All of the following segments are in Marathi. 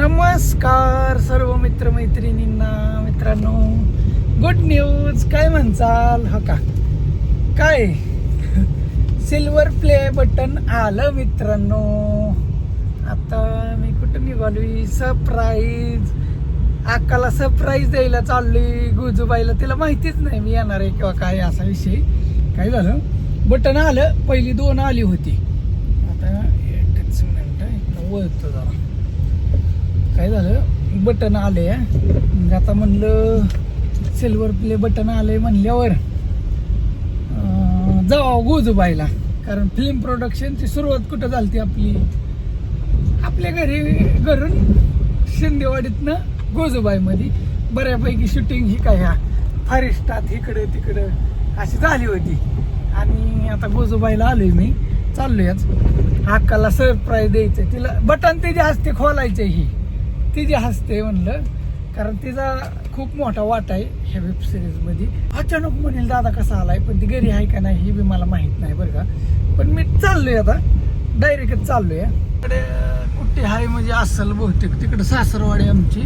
नमस्कार सर्व मित्रमैत्रिणींना मित्रांनो. गुड न्यूज काय म्हणचाल? हो का? काय? सिल्वर प्ले बटन आलं मित्रांनो. आता मी कुठं निघालोय? सरप्राईज अक्काला सरप्राईज द्यायला चाललोय. गुजूबाईला तिला माहितीच नाही मी येणार आहे किंवा काय असा विषय. काय झालं? बटन आलं. पहिली दोन आली होती. आता एकच मिनिट इकडं वळतो जरा. काय झालं? बटन आले आता म्हणलं सिल्वर प्ले बटन आले म्हणल्यावर अं, जाऊ गोजूबाईला. कारण फिल्म प्रोडक्शनची सुरुवात कुठं झाली आपली? आपल्या घरी घरून शिंदेवाडीतनं गोजूबाईमध्ये बऱ्यापैकी शूटिंग ही काय ह्या फॉरेस्टात इकडं तिकडं अशी झाली होती. आणि आता गोजूबाईला आलोय मी चाललोयच आज. हक्काला सरप्राईज द्यायचं तिला बटन तिच्या असते खोलायचं ही. तिची हसते म्हणलं कारण तिचा खूप मोठा वाटा आहे ह्या वेब सिरीजमध्ये अचानक म्हणेल दादा कसा आलाय? पण ती घरी आहे का नाही हे बी मला माहीत नाही बरं का. पण मी चाललोय आता. डायरेक्टच चाललोय. इकडे कुठे आहे? म्हणजे असल बहुतेक. तिकडे सासरवाडी आमची.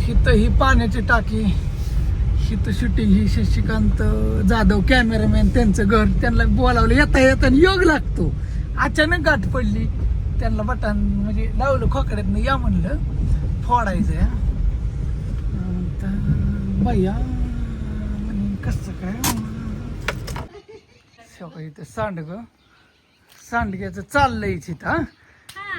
हिथं ही पाण्याची टाकी हिथं शूटिंग ही शशिकांत जाधव कॅमेरामॅन त्यांचं घर. त्यांना बोलावलं येता येताना योग लागतो. अचानक गाठ पडली. त्यांना बटन म्हणजे लावलं खोकड्यातनं या म्हणलं फोडायचं. या तर भैया म्हणे कसं काय? शेवका इथं सांडग. सांडग्याचं चाललंय इथं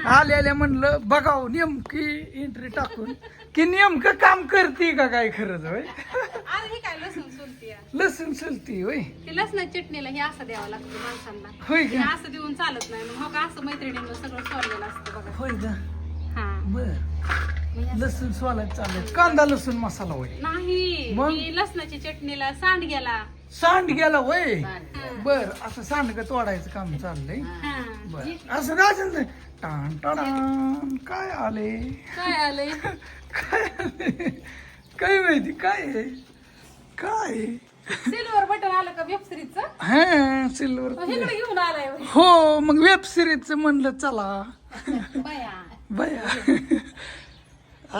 आल्या आल्या म्हणलं बघाव नेमकी एंट्री टाकून. की नेमकं काम करते का काय खरंच होय? हे काय लसूण सुलती लसूण चलती होय. ते लसणा चटणीला हे असं द्यावं लागतं माणसांना. होय हे का असं देऊन चालत नाही. मग हो का असं मैत्रिणींना सगळं सोडलेलं असतं बघा. होय का हा. बर. लसूण चाललंय. कांदा लसूण मसाला होय. नाही. मग? ही लसणाची चटणीला सांडग्याला सांड गेला होय. बर असं सांडग तोडायचं काम चाललंय. हा. बर. असं ते? टाण टाण. काय आले? काय आलंय काय आले? काय माहिती काय आहे? काय? सिल्वर बटन आलं का वेब सिरीजचं हा सिल्वर इकडे घेऊन आलाय होय. हो मग वेब सिरीजचं म्हणलं चला. बया. बया.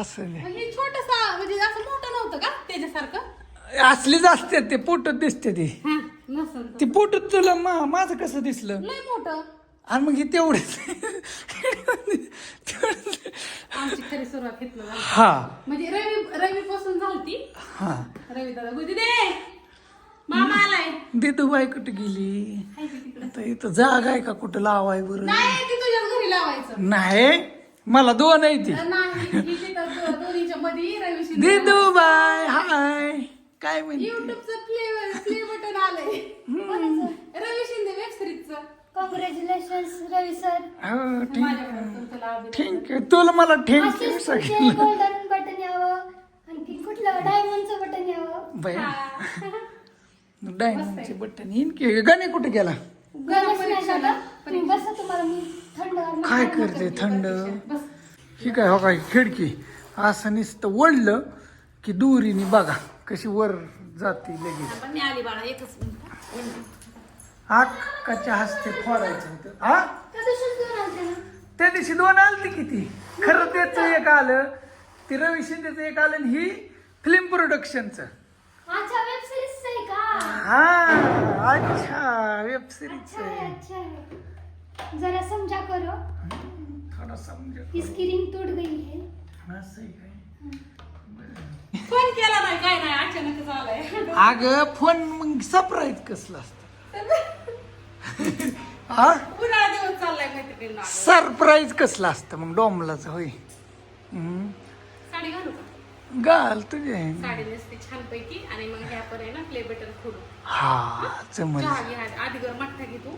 असं नाही. मग हे छोटस म्हणजे असं मोठं नव्हतं का त्याच्यासारखं? असलीच असते ते पोटत दिसते ती. हा ती पोटत तुला मा- माझं कसं दिसलं? लय मोठं. आणि मग हे तेवढेच. आमची खरी सुरुवात हा. म्हणजे रवी रवी पासून झालती. हा. रवी दादा गुदी दे मामा आलाय. दिदूबाई कुठे गेली? हाय की तिकडं. आता इथं जागा आहे का कुठं लावाय बरं? नाही ती तुझ्याच घरी लावायचं. नाही मला दोन आहे ती. नाही ही तिथं दो- दोन्हीच्या मध्ये रवी शिंदे दिदूबाई हाय. काय म्हणते? युट्यूबचं प्ले प्ले बटन आलंय. रवी शिंदे वेब सिरीजचं कॉंग्रॅच्युलेशन्स रवी सर हो तुला आवडेल. थँक्यू तुला मला थँक्यू सांगितलं गोल्डन बटन यावं. आणखी कुठलं? डायमंडचं बटन यावं. हा. डायमंडचे बटन येईन की गणे कुठे गेला? गणेश नाही दादा तुम्ही बसा तुम्हाला मी थंड घालून काय करते थंड? ही काय हो काय खिडकी. असं नुसतं वळलं की दुरीने बघा कशी वर जाते लगेच. पण मी आली बाळा एकच मिनिट आकाच्या हस्ते फोडायचं होतं. हा त्या दिवशी दोन आलती किती? खरं त्याचं एक आलं ती रवी शिंदेचं एक आलं आणि ही फिल्म प्रोडक्शनचं अच्छा वेब सिरीज आहे का? हा अच्छा वेब अच्छा सिरीज है अच्छा है जरा समझा करो. थोडा समजा इसकी रिंग टूट गई है. असं आहे काय? फोन केला नाही काय नाही अचानकच आलाय. अगं फोन मग सरप्राईज कसलं असतं? हा? उन्हाळा दिवस चाललाय मैत्रिणींना सरप्राईज कसलं असतं मग? डोंबलाचं होय. हम्म. साडी घालू का? घाल तुझे. साडी नेसते छान पैकी आणि मग ह्या पर आहे ना प्ले बटन खोलू हा जमल चहा घे आधी मठ्ठा घे तू.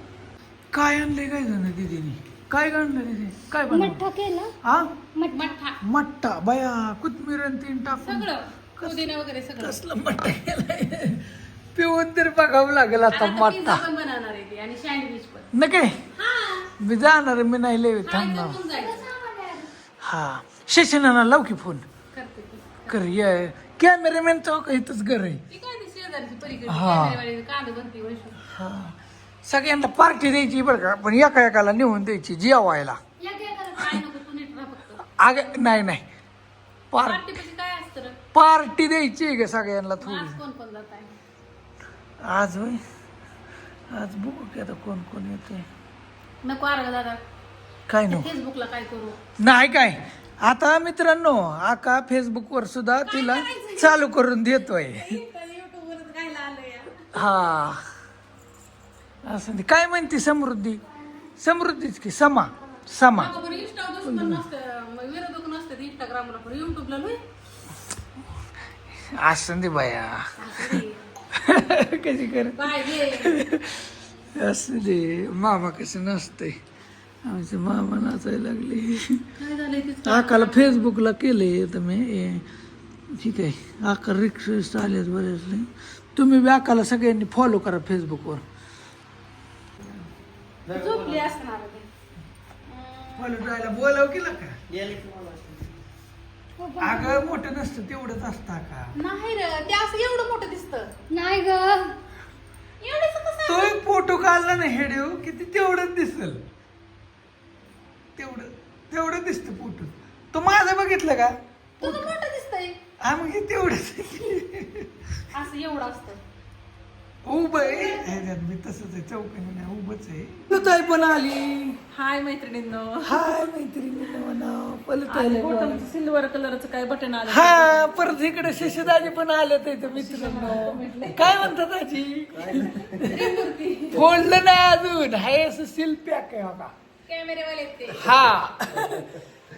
काय आणलंय काय झालं दिदीने? काय आणलं दिदी काय मठ्ठा केलं हा? मठ्ठा. मट्टा बया कोथमीर आणि तीन टाकून. सगळं. पुदिना वगैरे सगळं. कसलं मट्टा केलाय? पिऊन तर बघावं लागेल आता आता पिझ्झा मट्टा पण बनवणार आहे ती आणि सँडविच पण. नके हा. मी जाणार मी नाही लय हा, थांबणार. जायचं. हा. शशनाना लाव की फोन करते. कर ये. कॅमेरामॅन चौक इथंच घर आहे? ती काय ती शेजारची पलीकडे हा. कॅमेरेवाली कांदे भरती वैशू हा. सगळ्यांना पार्टी द्यायची बरं का पण एका एकाला नेऊन द्यायची जेवायला. या काय करा काय नको तू नीट राहा फक्त. अग नाही नाही. पार पार्टीपाशी काय असतं रे? पार्टी द्यायची आहे ग सगळ्यांना थोडी आज कोण कोण जात आहे? आज होय? आज बघू की आता कोण कोण येते नको अर्ग दादा. काय नो फेसबुकला काय करू? नाही काय. आता मित्रांनो आका फेसबुकवर सुद्धा तिला चालू करून देतोय. हा. असं ते. काय म्हणते समृद्धी? समृद्धीच की समा समा. पण इंस्टा दुश्मन नसतं. मग विरोधक नसतात इंस्टाग्रामला पण युट्यूबला लय असं दे बाया. कशी कर? असं दे मामा कसं नसतंय आमचे मामा नाचायला लागले. आकाला फेसबुकला केले तर मी. ठीक आहे. आका रिक्वेस्ट आलेत बरेच. तुम्ही बी आकाला सगळ्यांनी फॉलो करा फेसबुकवर. झोपली असणार ते. फॉलो करायला बोलाव केलं का अगं मोठं नसतं तेवढंच असतं का? नाही रे ते असं एवढं मोठं दिसतं. नाही ग. एवढंच कसं तो एक फोटो काढला ना हेडिओ किती तेवढंच दिसल. तेवढं तेवढं दिसतं फोटो. तो माझा बघितलं का? तुझं मोठं दिसतंय. हा मग हे तेवढंच. असं एवढं असतं. उभं आहे. मी तसंच आहे चौकणी नाही उभंच आहे. ताई पण आली. हाय मैत्रिणींनो. हाय मैत्रिणी म्हणा पलट सिल्वर कलरचं काय बटन आलं? हा परत इकडे शशदाजी पण आले ते मित्रांनो. काय म्हणतात आजी? फोडलं नाही अजून. हाय असं सील पॅक आहे बघा. कॅमेरेवाले ते हा.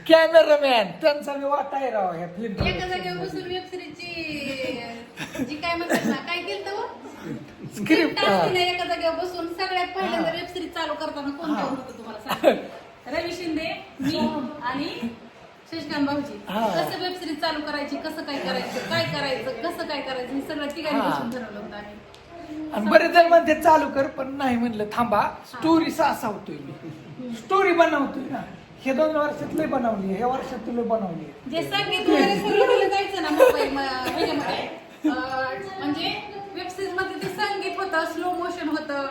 कॅमेरामॅन त्यांचा मी वाटाय राव ह्या फिल्म एका जागेवर बसून वेब सिरीजची जी काय म्हणतात ना काय केलं स्क्रिप्ट एका जागेवर बसून. सगळ्यात पहिल्यांदा वेब सिरीज चालू करताना कोण कोण होतं तुम्हाला सांगते रवी शिंदे मी आणि शशिकांत भाऊजी. हा. कसं वेब सिरीज चालू करायची कसं काय करायचं काय करायचं कसं काय करायचं हे सगळं तिघांनी हा. बसून ठरवलं होतं आम्ही. आणि बरेच जण म्हणते चालू कर पण नाही म्हणलं थांबा. स्टोरी सासावतोय मी. स्टोरी बनवतोय ना. हे दोन वर्षात लय बनवली ह्या वर्षात तुला बनवली जे संगीत वगैरे सगळं दिलं जायचं ना मोबाईल म्हणजे वेब सिरीजमध्ये ते संगीत होतं स्लो मोशन होतं.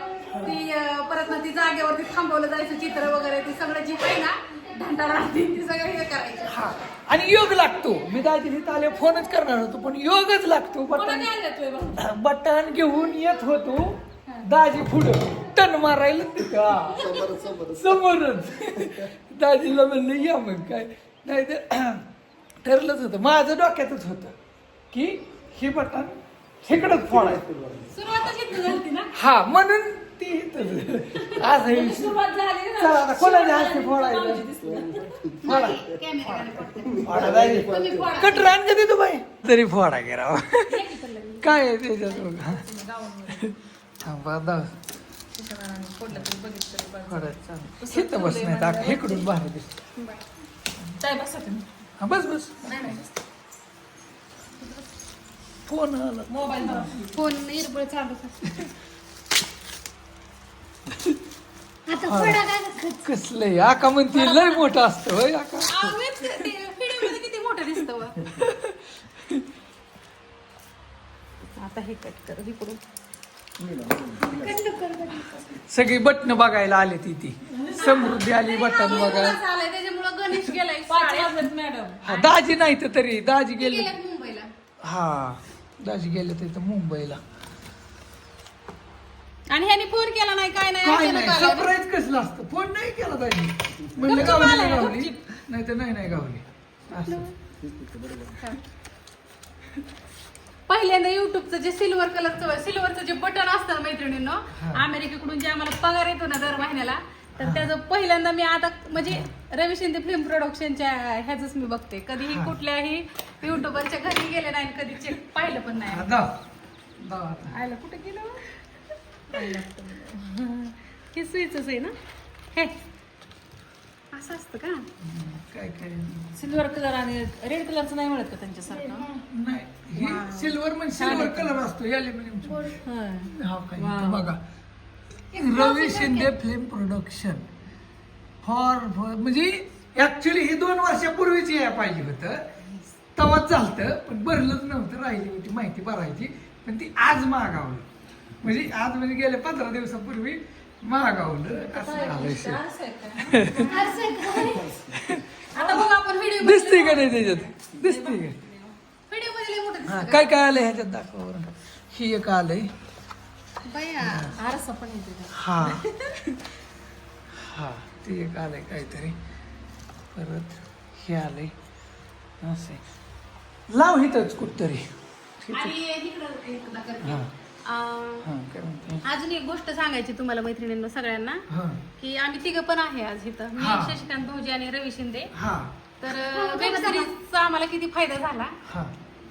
ती अं, परत ना ती जागेवरती थांबवलं जायचं चित्र वगैरे ते सगळं जे काही ना ढंटा राहते ते सगळं हे करायचं. हा. आणि योग लागतो. मी दाजी तिथे आले फोनच करणार होतो पण योगच लागतो. कोणा बटन काय देतोय बघ बटन घेऊन येत होतो. दाजी पुढं टन मारायला तिथं. हा. समोरच दाजीला म्हणलं या मग काय. नाही तर ठरलंच होतं. माझं डोक्यातच होतं की हे बटन इकडंच फोडायचं सुरुवातच इथं झाली ना? हा म्हणून ती इथंच आज हे सुरुवात झाली ना. चला आता कोणाच्या हस्ते फोडायचं फोडा. फोडा फोडा. कट रान का देतो बाई तरी फोडा गेला काय आहे त्याच्यात बघा? थांबा दाव चालू इथं बस नाही टाक इकडून बाहेर दिसत? चाय बसा हा बस बस. नाही नाही फोन आला. मोबाईल फोन चालू. आता फोडा काय करत? कसलंय? आका म्हणते लय मोठं असतं होय किती मोठं दिसतं व. आता हे कट कर इकडून. सगळी बटन बघायला आली ती ती. समृद्धी आली बटन बघायला. त्याच्यामुळं गणेश गेलाय. शाळेत. मॅडम. हा दाजी नाही तर तरी दाजी गेले. मुंबईला. हा. दाजी गेले तिथं मुंबईला. आणि ह्याने फोन केला नाही काय नाही अचानक आला. सरप्राईज कसलं असतं? फोन नाही केला दाजी म्हणलं गपचूप गावली आलाय, गावली. नाही तर नाही नाही गावली. असं. पहिल्यांदा युट्यूबचं जे सिल्वर कलरचं सिल्वरचं जे बटन असतं मैत्रिणींनो अमेरिकेकडून जे आम्हाला पगार येतो ना दर महिन्याला तर त्याचं पहिल्यांदा मी आता म्हणजे रवी शिंदे फिल्म प्रोडक्शनच्या ह्याच मी बघते. कधीही कुठल्याही युट्यूबरच्या घरी गेले नाही आणि कधी चेक पाहिलं पण हा, नाही आयला कुठे गेलं हे? स्वीचच आहे ना? हे. असं असतं का? काय काय? सिल्वर कलर आणि रेड कलरचं नाही मिळत का त्यांच्यासारखं? नाही. हे सिल्वर म्हणजे सिल्वर कलर असतो हं. हा बघा. Ravi Shinde film production for म्हणजे ऍक्च्युली हे दोन वर्षापूर्वीची यायला पाहिजे होतं. तवाच झालतं पण भरलंच नव्हतं राहिली होती माहिती भरायची. पण ती आज मागावली. म्हणजे आज म्हणजे गेल्या पंधरा दिवसापूर्वी मागावलं. असं दिसते का? नाही त्याच्यात? दिसते का? काय काय आलंय ह्याच्यात दाखवा. ही एक आलंय. आरसा पण येते त्यात. हा. हा ते एक आलंय काहीतरी. परत हे आलंय. असे. लाव इथंच कुठतरी. आणि इकडं एकदा करते हा. अं, हा काय म्हणते? अजून एक गोष्ट सांगायची तुम्हाला मैत्रिणींना सगळ्यांना. हा. की आम्ही तिघं पण आहे आज इथं मी हा. शशिकांत भाऊजी आणि रवी शिंदे. हा. तर वेब सिरीजचा आम्हाला किती फायदा झाला? हा.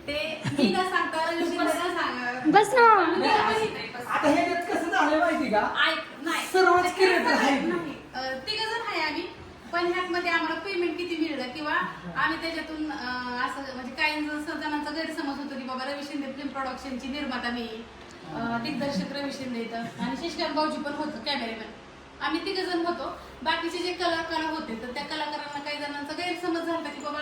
ते मी न सांगता रवी शिंदे न सांगा. बस ना. आता ह्याच्यात कसं झालंय माहिती का? ऐक नाही. सर्वच creator आहेत. नाही. तिघ जण आहे आम्ही. पण ह्यामध्ये आम्हाला पेमेंट किती मिळलं किंवा आम्ही त्याच्यातून अं, असं म्हणजे काही जण- जणांचा गैरसमज होतो की बाबा रवी शिंदे फिल्म प्रोडक्शनची निर्माता मी. अं, दिग्दर्शक रवी शिंदे इथं. आणि शशिकांत भाऊजी पण होतो कॅमेरामॅन आम्ही तिघ जण होतो. बाकीचे जे कलाकार होते तर त्या कलाकारांना काही जणांचा गैरसमज झाला की बाबा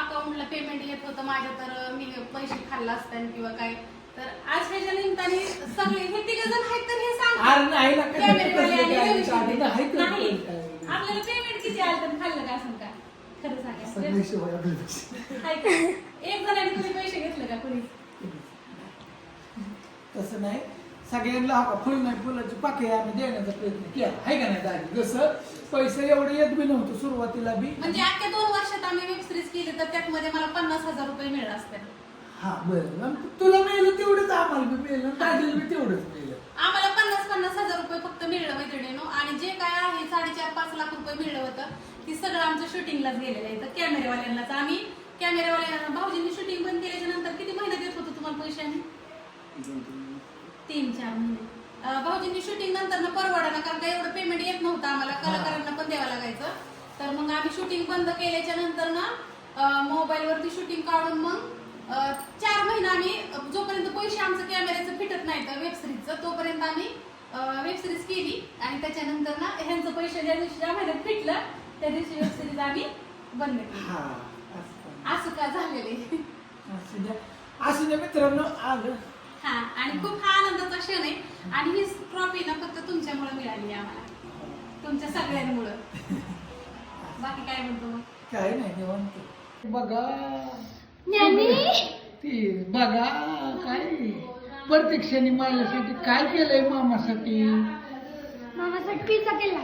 अकाउंटला पेमेंट येत होतं. माझ्या तर मी पैसे खाल्ला असताना किंवा काय. तर आज ह्याच्या निमित्ताने सगळे हे तिघ जण आहेत तर हे सांगतात. अरे नाही ना, काय कॅमेरेवाले कसलं आणि काय रवी शिंदे. नाही, नाही तर नाही. काय. आपल्याला पेमेंट किती आलं तर खाल्लं का असं का खरं सांगा सगळे शिवाय भेटले. हाय का? एक जणांनी पैसे घेतले का कोणी तसं नाही सगळ्यांना हा फुल नाही फुलाची पाकळी आम्ही देण्याचा प्रयत्न केला आहे का नाही दादी जसं पैसे एवढे येत बी नव्हतं सुरुवातीला बी म्हणजे अख्ख्या दोन वर्षात आम्ही वेब सिरीज केली तर त्यामध्ये मला पन्नास हजार रुपये मिळाले असते हा बरं. मग तुला मिळलं तेवढंच आम्हाला बी मिळलं. बी तेवढंच मिळलं. आम्हाला पन्नास पन्नास हजार रुपये फक्त मिळलं मैत्रिणीनो आणि जे काय आहे साडेचार पाच लाख रुपये मिळलं होतं ती सगळं आमचं शूटिंगलाच गेलेलं आहे. तर कॅमेरेवाल्यांनाच. आम्ही कॅमेरेवाल्यांना भाऊजींनी शूटिंग बंद केल्याच्यानंतर किती महिने देत होतो तुम्हाला पैसे आम्ही? तीन चार महिने. भाऊजींनी शूटिंग नंतर ना परवडा ना कारण का एवढं पेमेंट येत नव्हतं आम्हाला. कलाकारांना पण द्यावं लागायचं. तर मग आम्ही शूटिंग बंद केल्याच्यानंतर ना मोबाईल वरती शूटिंग काढून मग चार महिने आम्ही जोपर्यंत पैसे आमचं कॅमेऱ्याचं फिटत नाही तर वेब सिरीजचं तोपर्यंत आम्ही वेब सिरीज केली. आणि त्याच्यानंतर ना ह्यांचं पैसे ज्या दिवशी ज्या महिन्यात फिटलं त्या दिवशी वेब सिरीज आम्ही बंद केली. असं का? झालेले असू द्या. मित्रांनो आलं. हा आणि खूप हा आनंदाचा क्षण आहे. आणि ही ट्रॉफी ना फक्त तुमच्यामुळे मिळाली आम्हाला. तुमच्या सगळ्यांमुळं. बाकी काय म्हणतो मग? काय नाही निवांत. बघा. ती बघा काय? प्रत्यक्षाने माझ्यासाठी काय केलंय मामासाठी? मामासाठी पिझ्झा केला.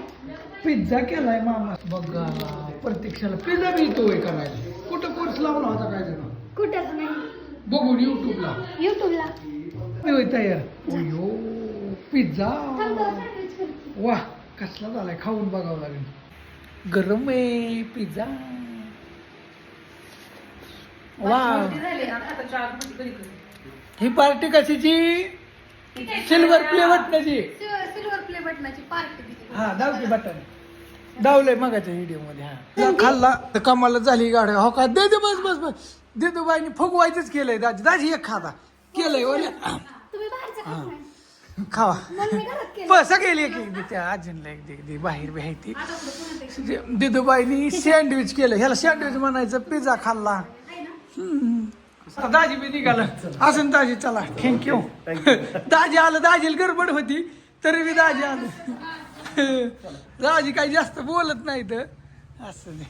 पिझ्झा केलाय मामा. बघा प्रत्यक्षाला पिझ्झा मिळतोय करायला कुठं कोर्स लावला होता काय जण कुठंच नाही. बघून युट्यूबला युट्यूबला होय तयार. अयो पिझ्झा. वा कसला झालाय? खाऊन बघावं लागेल. गरम आहे पिझ्झा वा. ही पार्टी कशाची? सिल्वर प्ले बटनाची सिल्वर प्ले बटनाची पार्टी हा दाव की बटन दावलंय मगाच्या व्हिडिओमध्ये हा खाल्ला तर कमाला झाली गाड्या हो का? दे दे बस बस बस. दे दे बाईने फुगवायचंच केलंय. दाजी दाजी एक खाता केलंय नाही खावा. बस गेली एक एक दे त्या आजींना एक दे दे बाहेर बी आहे ती. दिदूबाईनी सँडविच केलं ह्याला सँडविच म्हणायचं पिझ्झा खाल्ला. आता दाजी बी निघालं. असं दाजी चला. थँक्यू दाजी आलं दाजीला गडबड होती तरी बी दाजी आलं. दाजी काही जास्त बोलत नाही तर असं दे.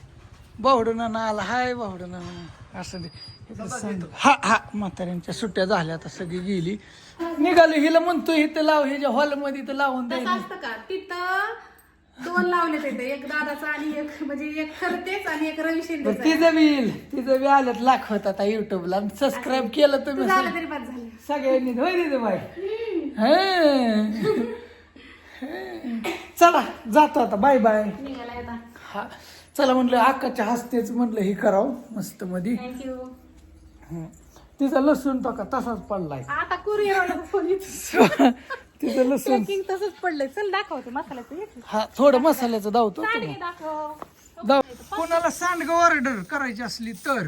बावडून आला. हाय बावडून असं दे. हा हा म्हाताऱ्यांच्या सुट्ट्या झाल्या आता सगळी गेली. निघाली हिला म्हणतो इथं लाव ह्याच्या हॉलमध्ये इथं लावून द्यायला. तिथं दोन लावले तिथे एक दादाचा आणि एक म्हणजे एक खरतेच आणि एक रवी शिंदेचा. तिचं बी येईल. तिचं बी आल्यात लाखवत आता युट्यूबला सबस्क्राईब केलं तुम्ही झालं तरी बाद झालं. सगळ्यांनी होय दिदे बाई. हं. चला जातो आता. Bye bye. निघाला आता. हा. चला म्हटलं आकाच्या हस्तेच म्हटलं हे करावं. मस्त मध्ये थँक्यू. तिचा लसूण टाका तसाच पडलाय. आता कुरिअर फोन तिचं लसूण. पॅकिंग तसंच पडलंय. चल दाखवते मसाल्याचं. एक हा थोडं मसाल्याचं दावतो सांडगे दाखव. दाव. कोणाला सांडग ऑर्डर करायची असली तर.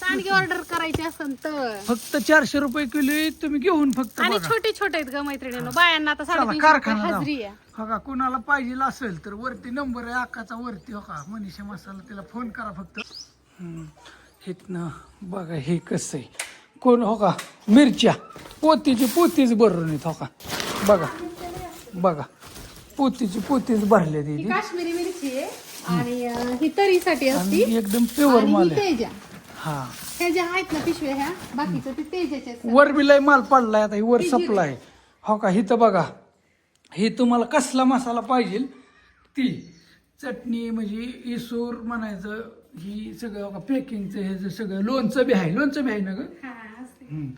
सांडगे ऑर्डर करायचे असेल तर. फक्त चारशे रुपये किलो आहे, तुम्ही घेऊन फक्त आणि बघा. छोटे छोटे आहेत ग मैत्रिणीनं. बायांना आता चला साडेतीनशे रुपये कारखाना. हजरी आहे. हो का कुणाला पाहिजे असेल तर वरती नंबर आहे अक्काचा वरती. हो का? मनीषा मसाला तिला फोन करा फक्त. हम्म. हितनं बघा हे कसं आहे. कोण हो का? मिरच्या. पोतीची पोतीच भरून येत हो का? बघा बघा. पोतीची पोतीच भरले ही ती. काश्मीरी मिरची आहे. आणि अं, ही तरीसाठी असती. आणि एकदम प्युअर आणि माल ही आहे. तेजा. हा. ज्या आहेत ना पिशव्या ह्या बाकीचं ते तेजाच्या आहेत. वर बी लय माल पडलाय आता ही वर. सप्लाय हो का ही तर बघा. ही तुम्हाला कसला मसाला पाहिजे? ती चटणी म्हणजे इसूर म्हणायचं ही सगळं पॅकिंगचं हे जे सगळं लोणचं बी आहे. लोणचं बी आहे ना ग? हा, असते. हम्म.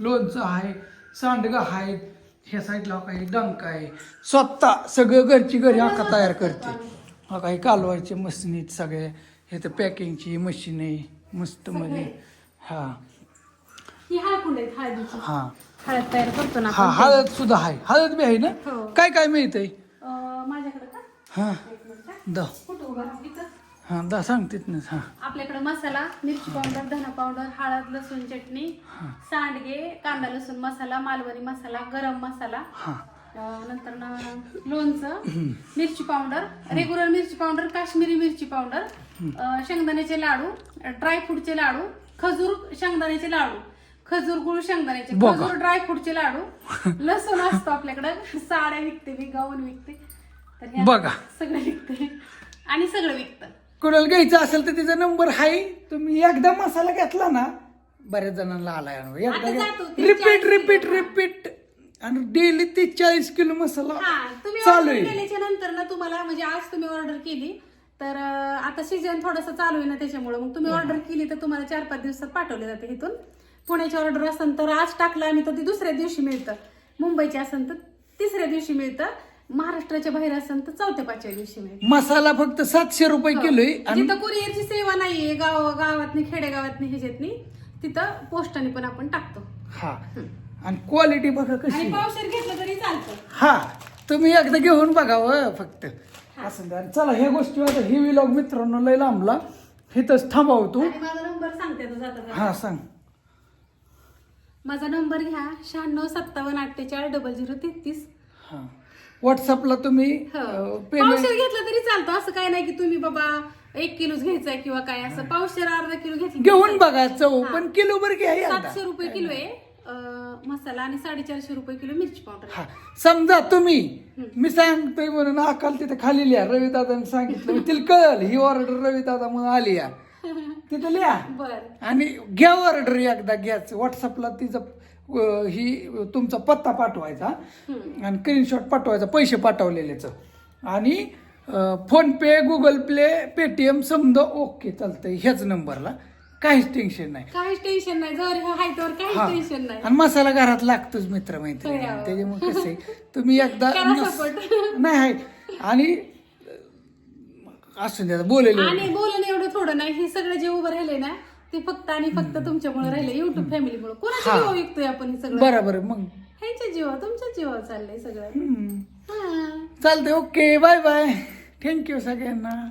लोणचं आहे सांडगं आहे ह्या साईडला काही डंक आहे. स्वतः सगळं घरची घरी आका तयार करते. हा काही कालवायचे मशीनीत सगळे. हे तर पॅकिंगची मशीन आहे. मस्त मध्ये हा. ही हा. हळद तयार करतो ना हा. हळद सुद्धा आहे. हळद बी आहे ना? हो. काय काय मिळतंय? माझ्याकडे हा. दा. हा दा ना हा. आपल्याकडे मसाला मिरची पावडर धना पावडर हळद लसूण चटणी सांडगे कांदा लसूण मसाला मालवणी मसाला गरम मसाला हा. अं, नंतर ना लोणचं मिरची पावडर रेग्युलर मिरची पावडर काश्मीरी मिरची पावडर अं, शेंगदाण्याचे लाडू ड्रायफ्रूटचे लाडू खजूर शेंगदाण्याचे लाडू खजूर गुळ शेंगदाण्याचे बघा. खजूर ड्रायफ्रूटचे लाडू लसूण असतो आपल्याकडे साड्या विकते मी गाऊन विकते तर बघा. सगळं विकते. आणि सगळं विकतं. कोणाला घ्यायचं असेल तर तिचा नंबर आहे तुम्ही एकदा मसाला घेतला ना बऱ्याच जणांना आलाय आता जातो, एकदा तीस रिपीट चाळीस रिपीट किलो. रिपीट आणि डेली तीस चाळीस किलो मसाला हा तुम्ही चालू आहे. केल्याच्यानंतर ना तुम्हाला म्हणजे आज तुम्ही ऑर्डर केली तर अं, आता सीझन थोडस चालू आहे ना त्याच्यामुळे. मग तुम्ही ऑर्डर केली तर तुम्हाला चार पाच दिवसात पाठवले जाते इथून. पुण्याची ऑर्डर असेल तर आज टाकलं आम्ही तर ती दुसऱ्या दिवशी मिळतं. मुंबईची असेल तर तिसऱ्या दिवशी मिळतं. महाराष्ट्राच्या बाहेर असेल तर चौथ्या पाचव्या दिवशी मसाला फक्त सातशे रुपये किलो आहे आणि जिथं कुरिअरची सेवा नाहीये गाव गावातनी खेडेगावातनी ह्याच्यातनी तिथं पोस्टाने पण आपण टाकतो. हा. आणि क्वालिटी बघा कशी आणि आहे. पावशेर घेतलं तरी चालतं. हा. तुम्ही एकदा घेऊन बघावं फक्त. असं द्या. चला ह्या गोष्टी आता ही विलॉग मित्रांनो लय लांबला. हिथंच थांबाव तू. आणि माझा नंबर सांगते आता जाता जाता. हा सांग. माझा नंबर घ्या शहाण्णव सत्तावन्न अठ्ठेचाळीस डबल झिरो तेहतीस. हा. व्हॉट्सअपला तुम्ही पेमेंट पावशेर घेतलं तरी चालतं. असं काय नाही की तुम्ही बाबा एक किलोच घ्यायचंय किंवा काय असं. पावशेर अर्धा किलो घेतलं घेऊन बघा चव. पण किलो बर घ्या. सातशे रुपये किलो आहे. अं, मसाला आणि साडेचारशे रुपये किलो मिरची पावडर हा. समजा तुम्ही मी सांगतोय म्हणून अकाल तिथे खाली लिहा. रवी दादाने सांगितलं तिला कळल ही ऑर्डर रवी दादा म्हणून आली या. तिथं लिहा. बर. आणि घ्या ऑर्डर एकदा घ्याच व्हॉट्सअपला तिचं ही तुमचा पत्ता पाठवायचा. आणि स्क्रीनशॉट पाठवायचा पैसे पाठवलेल्याच आणि फोन पे गुगल पे पेटीएम समजा ओके चालतंय ह्याच नंबरला. काहीच टेन्शन नाही. काहीच टेन्शन नाही. जर हे आहे तर काहीच हा. टेन्शन नाही. आणि मसाला घरात लागतोच मित्र मैत्रिणी हो. त्याच्यामुळे कसं आहे तुम्ही एकदा करा नस- support. नाही आहे. आणि अं, असू द्या बोलेल आणि बोलून एवढं थोडं नाही. हे सगळं जे उभं राहिले ना ते फक्त आणि फक्त तुमच्यामुळे राहिले युट्यूब फॅमिलीमुळे कोणाच्या हा. जीवा विकतोय आपण हे सगळं? बरोबर मग. ह्यांच्या जीवा तुमच्या जीवावर चाललंय सगळं. हम्म. हा. चालतंय ओके बाय बाय थँक्यू सगळ्यांना.